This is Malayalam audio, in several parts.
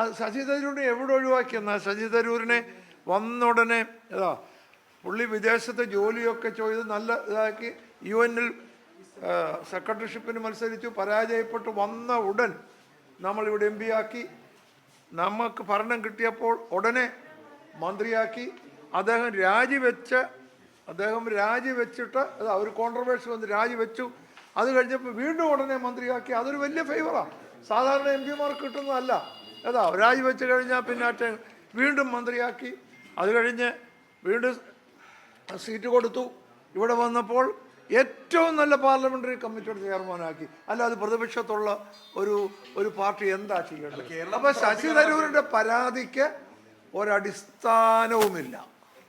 അത് ശശി തരൂരിനെ എവിടെ ഒഴിവാക്കിയെന്നാൽ ശശി തരൂരിനെ വന്ന ഉടനെ ഏതാ പുള്ളി വിദേശത്ത് ജോലിയൊക്കെ ചെയ്ത് നല്ല ഇതാക്കി യു എന്നിൽ സെക്രട്ടറിഷിപ്പിന് മത്സരിച്ചു പരാജയപ്പെട്ട് വന്ന ഉടൻ നമ്മളിവിടെ എം പി ആക്കി. നമുക്ക് ഭരണം കിട്ടിയപ്പോൾ ഉടനെ മന്ത്രിയാക്കി. അദ്ദേഹം രാജിവെച്ച അദ്ദേഹം രാജിവെച്ചിട്ട് അതാ ഒരു കോൺട്രവേഴ്സി വന്ന് രാജിവെച്ചു. അത് കഴിഞ്ഞപ്പോൾ വീണ്ടും ഉടനെ മന്ത്രിയാക്കി. അതൊരു വലിയ ഫേവറാണ് സാധാരണ എം പിമാർക്ക് കിട്ടുന്നതല്ല. ഏതാ രാജിവെച്ച് കഴിഞ്ഞാൽ പിന്നെ അച്ഛൻ വീണ്ടും മന്ത്രിയാക്കി. അത് കഴിഞ്ഞ് വീണ്ടും സീറ്റ് കൊടുത്തു. ഇവിടെ വന്നപ്പോൾ ഏറ്റവും നല്ല പാർലമെന്ററി കമ്മിറ്റിയുടെ ചെയർമാനാക്കി. അല്ലാതെ പ്രതിപക്ഷത്തുള്ള ഒരു ഒരു പാർട്ടി എന്താ ചെയ്യേണ്ടത്? അപ്പോൾ ശശി തരൂരിന്റെ പരാതിക്ക് ഒരടിസ്ഥാനവുമില്ല.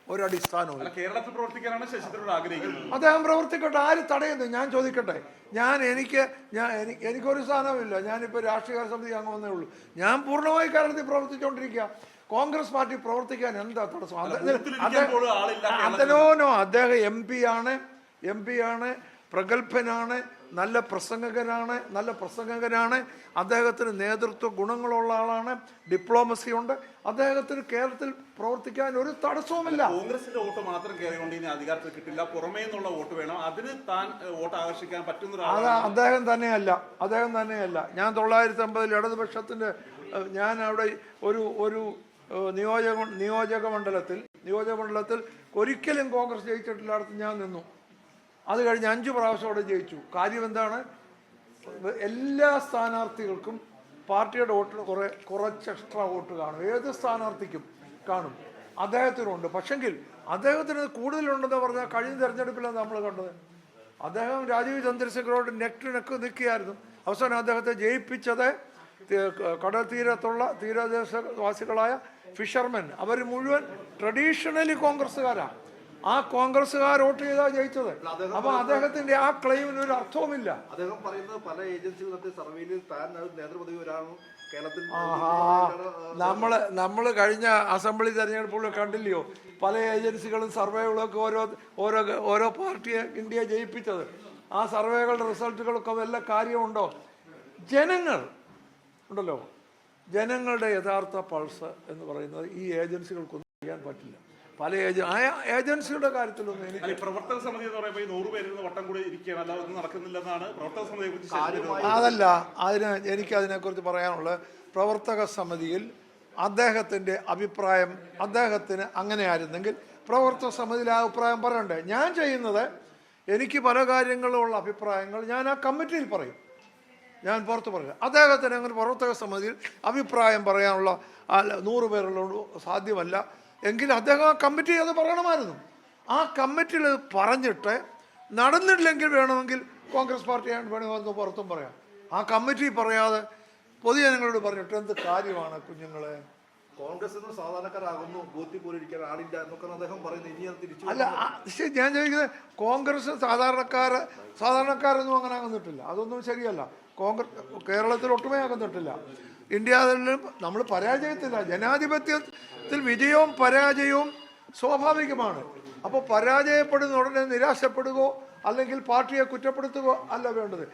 ഒരടിസ്ഥാനവും കേരളത്തിൽ പ്രവർത്തിക്കാനാണ് ശശി ആഗ്രഹിക്കുന്നത്. അദ്ദേഹം പ്രവർത്തിക്കട്ടെ ആര് തടയുന്നു? ഞാൻ ചോദിക്കട്ടെ. ഞാൻ എനിക്ക് ഞാൻ എനിക്ക് എനിക്കൊരു സ്ഥാനവുമില്ല. ഞാനിപ്പോൾ രാഷ്ട്രീയ സമിതി വന്നേ ഉള്ളൂ. ഞാൻ പൂർണമായി കേരളത്തിൽ പ്രവർത്തിച്ചുകൊണ്ടിരിക്കുക കോൺഗ്രസ് പാർട്ടി പ്രവർത്തിക്കാൻ എന്താ തടസ്സം? അതനോനോ അദ്ദേഹം എം പി ആണ്. എം പി ആണ്. പ്രഗത്ഭനാണ് നല്ല പ്രസംഗകനാണ് നല്ല പ്രസംഗകനാണ് അദ്ദേഹത്തിന് നേതൃത്വ ഗുണങ്ങളുള്ള ആളാണ് ഡിപ്ലോമസി ഉണ്ട്. അദ്ദേഹത്തിന് കേരളത്തിൽ പ്രവർത്തിക്കാൻ ഒരു തടസ്സവുമില്ല. കോൺഗ്രസിന്റെ വോട്ട് മാത്രം കയറിക്കൊണ്ട് ഇനി അധികാരത്തിൽ കിട്ടില്ല. പുറമേ നിന്നുള്ള വോട്ട് വേണം. അതിന് താൻ വോട്ട് ആകർഷിക്കാൻ പറ്റുന്ന അത് അദ്ദേഹം തന്നെയല്ല അദ്ദേഹം തന്നെയല്ല. ഞാൻ തൊള്ളായിരത്തി അമ്പതിൽ ഇടതുപക്ഷത്തിന്റെ ഞാൻ അവിടെ ഒരു ഒരു നിയോജക നിയോജക മണ്ഡലത്തിൽ നിയോജക മണ്ഡലത്തിൽ ഒരിക്കലും കോൺഗ്രസ് ജയിച്ചിട്ടില്ലാത്ത ഞാൻ നിന്നു. അത് കഴിഞ്ഞ് അഞ്ചു പ്രാവശ്യം അവിടെ ജയിച്ചു. കാര്യം എന്താണ്? എല്ലാ സ്ഥാനാർത്ഥികൾക്കും പാർട്ടിയുടെ വോട്ടിൽ കുറെ കുറച്ച് എക്സ്ട്രാ വോട്ട് കാണും. ഏത് സ്ഥാനാർത്ഥിക്കും കാണും. അദ്ദേഹത്തിനുണ്ട്. പക്ഷെങ്കിൽ അദ്ദേഹത്തിന് കൂടുതലുണ്ടെന്ന് പറഞ്ഞാൽ കഴിഞ്ഞ തെരഞ്ഞെടുപ്പിലാണ് നമ്മൾ കണ്ടത്. അദ്ദേഹം രാജീവ് ചന്ദ്രശേഖരോട് നെക്ക് നെക്ക് നിൽക്കുകയായിരുന്നു. അവസാനം അദ്ദേഹത്തെ ജയിപ്പിച്ചത് കടൽത്തീരത്തുള്ള കടൽ തീരത്തുള്ള തീരദേശവാസികളായ ഫിഷർമെൻ. അവർ മുഴുവൻ ട്രഡീഷണലി കോൺഗ്രസ്സുകാരാണ് ആ കോൺഗ്രസ്സുകാർ വോട്ട് ചെയ്താ ജയിച്ചത്. അപ്പൊ അദ്ദേഹത്തിന്റെ ആ ക്ലെയിമിന് ഒരു അർത്ഥവുമില്ല. അദ്ദേഹം പറയുന്നത് പല ഏജൻസികൾ നടത്തിയ സർവേയിൽ താൻ നേതൃപദവി ഒരാളും കേരളത്തിൽ നമ്മൾ നമ്മൾ കഴിഞ്ഞ അസംബ്ലി തെരഞ്ഞെടുപ്പുകൾ കണ്ടില്ലയോ? പല ഏജൻസികളും സർവേകളൊക്കെ ഓരോ ഓരോ ഓരോ പാർട്ടിയെ ഇന്ത്യയെ ജയിപ്പിച്ചത്. ആ സർവേകളുടെ റിസൾട്ടുകളൊക്കെ വല്ല കാര്യമുണ്ടോ? ജനങ്ങൾ ഉണ്ടല്ലോ? ജനങ്ങളുടെ യഥാർത്ഥ പൾസ് എന്ന് പറയുന്നത് ഈ ഏജൻസികൾക്കൊന്നും അറിയാൻ പറ്റില്ല. പല ആ ഏജൻസിയുടെ കാര്യത്തിലൊന്നും എനിക്ക് പ്രവർത്തക സമിതി എന്ന് പറയുമ്പോൾ ഈ നൂറ് പേരിൽ നിന്ന് വട്ടം കൂടി ഇരിക്കുകയാണ്. അല്ലാതെ ഒന്നും നടക്കുന്നില്ലെന്നാണ് പ്രവർത്തക സമിതിയെ കുറിച്ച് അതല്ല അതിന് എനിക്ക് അതിനെക്കുറിച്ച് പറയാനുള്ള പ്രവർത്തക സമിതിയിൽ അദ്ദേഹത്തിന്റെ അഭിപ്രായം അദ്ദേഹത്തിന് അങ്ങനെ ആയിരുന്നെങ്കിൽ പ്രവർത്തക സമിതിയിൽ ആ അഭിപ്രായം പറയണ്ടേ? ഞാൻ ചെയ്യുന്നത് എനിക്ക് പല കാര്യങ്ങളുള്ള അഭിപ്രായങ്ങൾ ഞാൻ ആ കമ്മിറ്റിയിൽ പറയും. ഞാൻ പുറത്ത് പറയും. അദ്ദേഹത്തിന് അങ്ങനെ പ്രവർത്തക സമിതിയിൽ അഭിപ്രായം പറയാനുള്ള അല്ല, നൂറ് പേരുള്ളതുകൊണ്ട് സാധ്യമല്ല. എങ്കിൽ അദ്ദേഹം ആ കമ്മിറ്റി അത് പറയണമായിരുന്നു. ആ കമ്മിറ്റിയിൽ പറഞ്ഞിട്ട് നടന്നിട്ടില്ലെങ്കിൽ വേണമെങ്കിൽ കോൺഗ്രസ് പാർട്ടി വേണമെങ്കിൽ പുറത്തും പറയാം. ആ കമ്മിറ്റി പറയാതെ പൊതുജനങ്ങളോട് പറഞ്ഞിട്ട് എന്ത് കാര്യമാണ് കുഞ്ഞുങ്ങളെ? കോൺഗ്രസിൽ നിന്ന് സാധാരണക്കാരാകുന്നു ബൂത്തിൽ ആളില്ല എന്നൊക്കെ അദ്ദേഹം പറയുന്നത്. ഇനി അത് തിരിച്ചു അല്ല ശരി, ഞാൻ ചോദിക്കുന്നത് കോൺഗ്രസ് സാധാരണക്കാർ സാധാരണക്കാരൊന്നും അങ്ങനെ ആകുന്നിട്ടില്ല. അതൊന്നും ശരിയല്ല. കോൺഗ്രസ് കേരളത്തിൽ ഒട്ടുമേ ആകുന്നിട്ടില്ല. ഇന്ത്യയിലും നമ്മൾ പരാജയത്തില്ല ജനാധിപത്യത്തിൽ വിജയവും പരാജയവും സ്വാഭാവികമാണ്. അപ്പോൾ പരാജയപ്പെടുന്ന ഉടനെ നിരാശപ്പെടുകയോ അല്ലെങ്കിൽ പാർട്ടിയെ കുറ്റപ്പെടുത്തുകയോ അല്ല വേണ്ടത്.